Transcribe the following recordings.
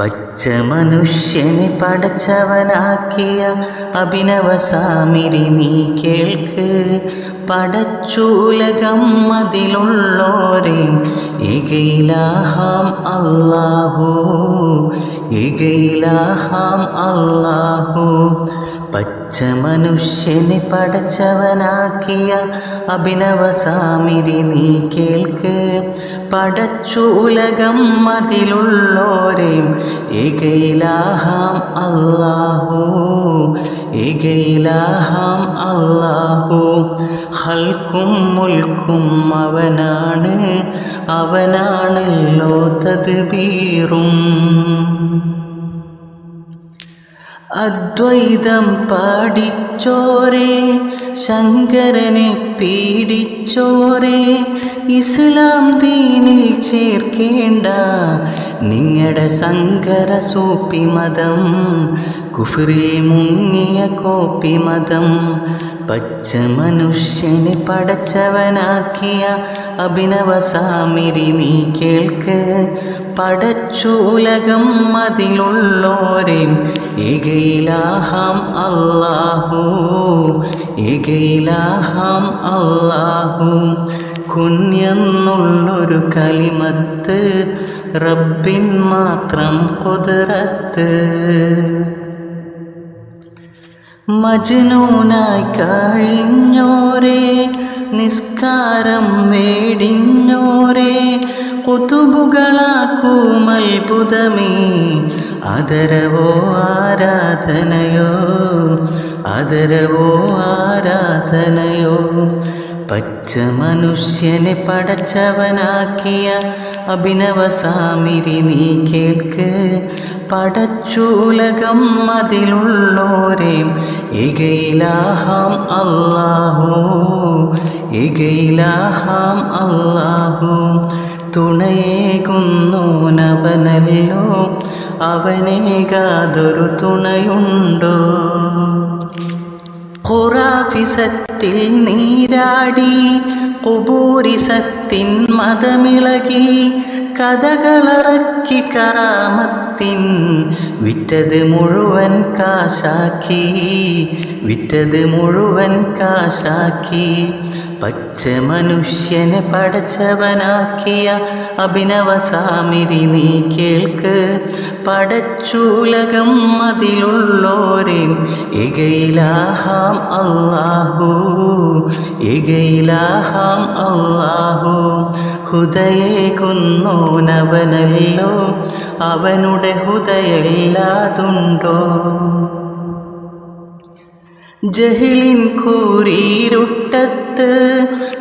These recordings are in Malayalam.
പച്ച മനുഷ്യനെ പടച്ചവനാക്കിയ അഭിനവ സാമിരി നീ കേൾക്ക്. പടച്ചൂലകം അതിലുള്ളോരെ ഏകയിലാഹാം അല്ലാഹു ഏകയിലാഹാം അല്ലാഹു. പച്ച മനുഷ്യനെ പടച്ചവനാക്കിയ അഭിനവ സാമിരി നീ കേൾക്ക്. പടച്ചു ഉലകം അതിലുള്ളോരെയും ഏകയിലാഹാം അല്ലാഹു ഏകയിലാഹാം അല്ലാഹു. ഹൽക്കും മുൽക്കും അവനാണ് അവനാണല്ലോ തദ്ബീറും. അദ്വൈതം പാടിച്ചോരേ ശങ്കരനെ പീഡിച്ചോരേ ഇസ്ലാം ദീനിൽ ചേർക്കേണ്ട നിങ്ങളുടെ സങ്കര സൂപ്പി മതം കുഫറിൽ മുങ്ങിയ കോപ്പി മതം പച്ച മനുഷ്യനെ പടച്ചവനാക്കിയ അഭിനവ സാമിരി നീ കേൾക്ക്. പടച്ചൂലകം അതിലുള്ളോരെ. ഏകയിലാഹാം അല്ലാഹു ഏകയിലാഹാം അല്ലാഹു. കുഞ്ഞെന്നുള്ളൊരു കലിമത്ത് റബ്ബിൻ മാത്രം കുതിരത്ത്. മജ്നൂനായി കഴിഞ്ഞോരേ നിസ്കാരം വേടിഞ്ഞോരേ കുതുബുകളാക്കും ആദരവോ ആരാധനയോ അതരവോ ആരാധനയോ. പച്ച മനുഷ്യനെ പടച്ചവനാക്കിയ അഭിനവ സാമിരി നീ കേൾക്ക്. പടച്ചൂലകം അതിലുള്ളോരെ ഇകയിലാഹാം അല്ലാഹു ഇകയിലാഹാം അല്ലാഹു. തുണയേകുന്നോനവനല്ലോ അവനേകാതൊരു തുണയുണ്ടോ? ഖുറാഫിസത്തിൽ നീരാടി കുബൂരിസത്തിൻ മതമിളകി കഥകളറക്കി കറാമത്തിൻ വിറ്റത് മുഴുവൻ കാശാക്കി വിറ്റത് മുഴുവൻ കാശാക്കി. പച്ച മനുഷ്യനെ പടച്ചവനാക്കിയ അഭിനവ സാമിരി നീ കേൾക്ക്. പടച്ചൂലകം അതിലുള്ളോരെ അള്ളാഹു ഇകയിലാഹാം അള്ളാഹു ഹുദയേകുന്നോനവനല്ലോ അവനുടെ ഹുദയല്ലാതുണ്ടോ? ജഹിലിൻ കൂരിരുട്ടത്ത്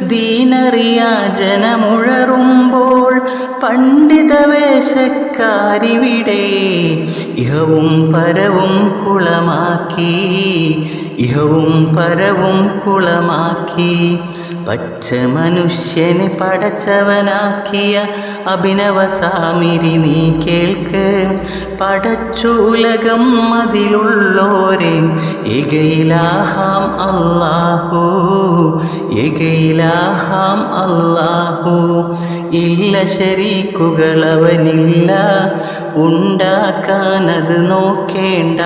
ദീനറിയ ജനമുഴറുമ്പോൾ പണ്ഡിത വേഷക്കാരിവിടെ ഇഹവും പരവും കുളമാക്കി ഇഹവും പരവും കുളമാക്കി പച്ച മനുഷ്യനെ പടച്ചവനാക്കിയ അഭിനവ സാമിരി നീ കേൾക്ക്. പടച്ചുലകം അതിലുള്ളോരെ എകയിലാഹാം അല്ലാഹു എകയിലാഹാം അല്ലാഹു. ഇല്ല ശരീക്കുകളവനില്ല. ഉണ്ടാക്കാനത് നോക്കേണ്ട.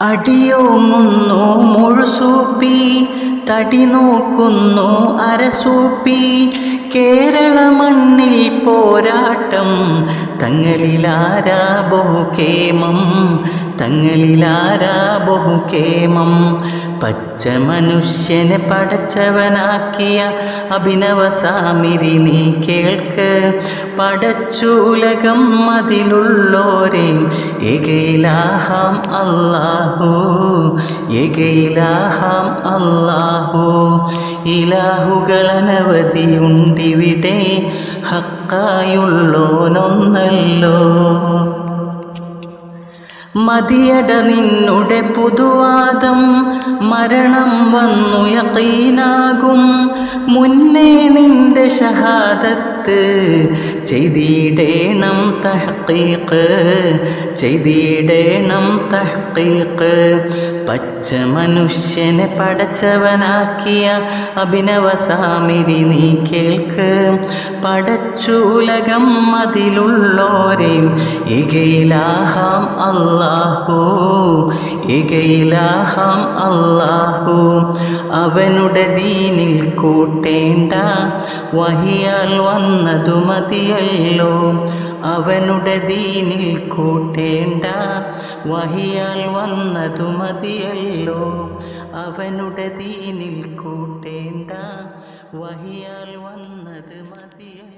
അടിയോ മുന്നോ മുഴുസൂപ്പി തടി നോക്കുന്നു അരസൂപ്പി കേരള മണ്ണിൽ പോരാട്ടം തങ്ങളിലാരാ ബഹുകേമം? തങ്ങളിലാരാ ബഹുകേമം? പച്ച മനുഷ്യനെ പടച്ചവനാക്കിയ അഭിനവ സാമിരി നീ കേൾക്ക്. പടച്ചൂലകം അതിലുള്ളോരെ ഏകയിലാഹാം അല്ലാഹു ഏകയിലാഹാം അല്ലാഹു. ഇലാഹുകൾ ഇലാഹുകളനവധിയുണ്ടിവിടെ ഹക്കായുള്ളോനൊന്നല്ലോ. മതിയട നിന്നുടെ പുതുവാദം മരണം വന്നു യക്കീനാകും. മുന്നേ നിന്റെ ഷഹാദത്ത് ചെയ്തിടേണം തഹക്കീക്ക് ചെയ്തിടേണം തഹക്കീക്ക് പച്ച മനുഷ്യനെ പടച്ചവനാക്കിയ അഭിനവ സാമിരി നീ കേൾക്ക്. പടച്ചൂലകം അതിലുള്ളോരെയും ഇകയിലാഹാം അല്ലാഹു ഇകയിലാഹാം അല്ലാഹു. അവനുടെ ദീനിൽ കൂട്ടേണ്ട വഹിയാൽ വന്നതു മതിയല്ലോ അവനുടെ ദീനിൽ കൂട്ടേണ്ട വഹിയാൽ വന്നതു മതിയല്ലോ. അവനുടെ ദീനിൽ കൂട്ടേണ്ട വഹിയാൽ വന്നത് മതിയല്ലോ.